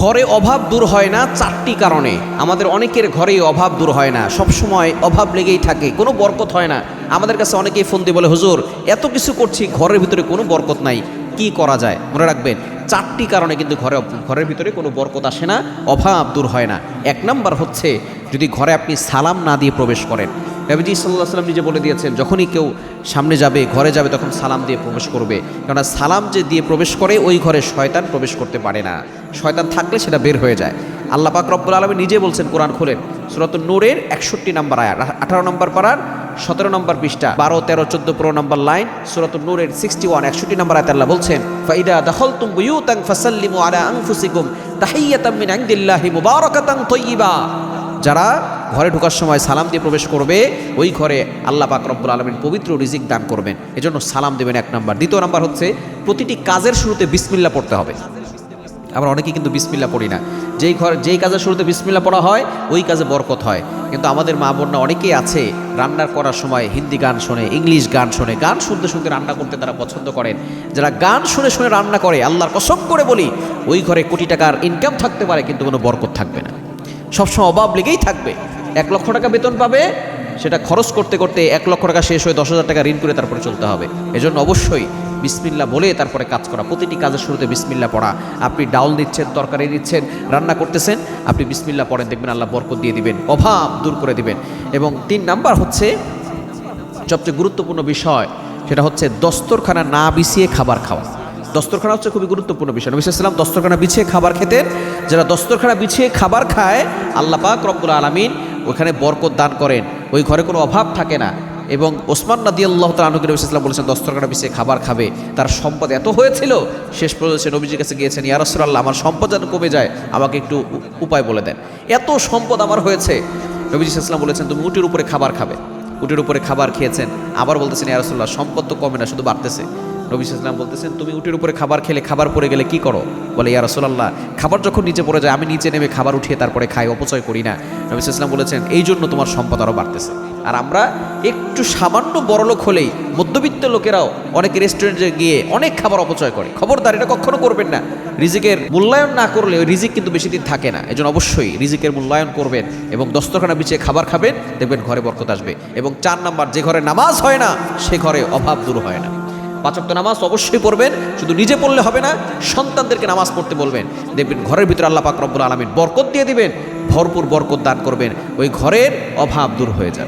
ঘরে অভাব দূর হয় না চারটি কারণে। আমাদের অনেকের ঘরেই অভাব দূর হয় না। সব সময় অভাব লেগেই থাকে, কোনো বরকত হয় না। আমাদের কাছে অনেকেই ফোন দিয়ে বলে, হুজুর, এত কিছু করছি, ঘরের ভিতরে কোনো বরকত নাই, কি করা যায়? মনে রাখবেন, চারটি কারণে কিন্তু ঘরে ঘরের ভিতরে কোনো বরকত আসে না, অভাব দূর হয় না। এক নাম্বার হচ্ছে, যদি ঘরে আপনি সালাম না দিয়ে প্রবেশ করেন। নবীজি সাল্লাহ সাল্লাম নিজে বলে দিয়েছেন, যখনই কেউ সামনে যাবে, ঘরে যাবে, তখন সালাম দিয়ে প্রবেশ করবে। কেননা সালাম যে দিয়ে প্রবেশ করে, ওই ঘরে শয়তান প্রবেশ করতে পারে না। শয়তান থাকলে সেটা বের হয়ে যায়। আল্লাহ পাক রব্বুল আলমী নিজে বলছেন কোরআন খোলেন। সুরত নূরের একষট্টি নম্বর আয়াত আঠারো নম্বর পাড়ার সতেরো নম্বর পৃষ্ঠা, বারো, তেরো, চোদ্দ, পনেরো নম্বর লাইন সুরত নূরের সিক্সটি ওয়ান, একষট্টি নম্বর আয়াত আল্লাহ বলছেন, ফাইদা দখল তুম বুয়ুতাং ফাসাল্লিমু আলা মিন মুবারাকাতান যারা ঘরে ঢোকার সময় সালাম দিয়ে প্রবেশ করবে, ওই ঘরে আল্লাহ পাক রব্বুল আলমিন পবিত্র রিজিক দান করবেন। এজন্য সালাম দেবেন এক নম্বর। দ্বিতীয় নাম্বার হচ্ছে, প্রতিটি কাজের শুরুতে বিসমিল্লা পড়তে হবে। আমরা অনেকেই কিন্তু বিসমিল্লা পড়ি না। যেই ঘর, যেই কাজের শুরুতে বিসমিল্লা পড়া হয়, ওই কাজে বরকত হয়। কিন্তু আমাদের মা বোনরা অনেকেই আছে, রান্নার করার সময় হিন্দি গান শোনে, ইংলিশ গান শোনে, গান শুনতে শুনতে রান্না করতে তারা পছন্দ করেন। যারা গান শুনে শুনে রান্না করে, আল্লাহর কসম করে বলি, ওই ঘরে কোটি টাকার ইনকাম থাকতে পারে, কিন্তু কোনো বরকত থাকবে না। সবসময় অভাব লেগেই থাকবে। এক লক্ষ টাকা বেতন পাবে, সেটা খরচ করতে করতে এক লক্ষ টাকা শেষ হয়ে দশ হাজার টাকা ঋণ করে তারপরে চলতে হবে। এজন্য অবশ্যই বিসমিল্লা বলে তারপরে কাজ করা। প্রতিটি কাজের শুরুতে বিসমিল্লা পড়া। আপনি ডাউল দিচ্ছেন, তরকারি দিচ্ছেন, রান্না করতেছেন, আপনি বিসমিল্লা পড়েন, দেখবেন আল্লাহ বরকত দিয়ে দিবেন, অভাব দূর করে দিবেন। এবং তিন নাম্বার হচ্ছে সবচেয়ে গুরুত্বপূর্ণ বিষয়, সেটা হচ্ছে দস্তরখানা না বিছিয়ে খাবার খাওয়া। দস্তরখানা হচ্ছে খুবই গুরুত্বপূর্ণ বিষয়। নবী সাল্লাম দস্তরখানা বিছিয়ে খাবার খেতেন। যারা দস্তরখানা বিছিয়ে খাবার খায়, আল্লাহ পাক রব্বুল আলমিন ওখানে বরকত দান করেন। ওই ঘরে কোনো অভাব থাকে না। এবং ওসমান নাদি আল্লাহ তালা নবী ইসলাম বলেছেন, দস্তরখানা পিছিয়ে খাবার খাবে। তার সম্পদ এত হয়েছিল, শেষ পর্যন্ত সে নবীজির কাছে গিয়েছেন ইয়ারসুল্লাহ আমার সম্পদ যেন কমে যায়, আমাকে একটু উপায় বলে দেন। এত সম্পদ আমার হয়েছে। নবীজি ইসলাম বলেছেন, তুমি উটির উপরে খাবার খাবে। উটির উপরে খাবার খেয়েছেন। আবার বলতেছেন ইয়ারসুল্লাহ সম্পদ তো কমে না, শুধু বাড়তেছে। নবী ইসলাম বলতেছেন, তুমি উটের উপরে খাবার খেলে, খাবার পড়ে গেলে কি করো? বলে, ইয়া রসোল্লাহ খাবার যখন নিচে পড়ে যায়, আমি নিচে নেমে খাবার উঠিয়ে তারপরে খাই, অপচয় করি না। নবী ইসলাম বলেছেন, এই জন্য তোমার সম্পদ আরও বাড়তেছে। আর আমরা একটু সামান্য বড়লোক হলেই, মধ্যবিত্ত লোকেরাও অনেক রেস্টুরেন্টে গিয়ে অনেক খাবার অপচয় করে। খবরদার, এটা কখনো করবেন না। রিজিকের মূল্যায়ন না করলে ওই রিজিক কিন্তু বেশি দিন থাকে না। এজন্য অবশ্যই রিজিকের মূল্যায়ন করবেন এবং দস্তখানা বিছিয়ে খাবার খাবেন, দেখবেন ঘরে বরকত আসবে। এবং চার নাম্বার, যে ঘরে নামাজ হয় না, সে ঘরে অভাব দূর হয় না। পাঁচক্ত নামাজ অবশ্যই পড়বেন, শুধু নিজে পড়লে হবে না, সন্তানদেরকে নামাজ পড়তে বলবেন। দেখবেন ঘরের ভিতরে আল্লাহ পাক রব্বুল বরকত দিয়ে দিবেন, ভরপুর বরকত দান করবেন, ওই ঘরের অভাব দূর হয়ে যাবে।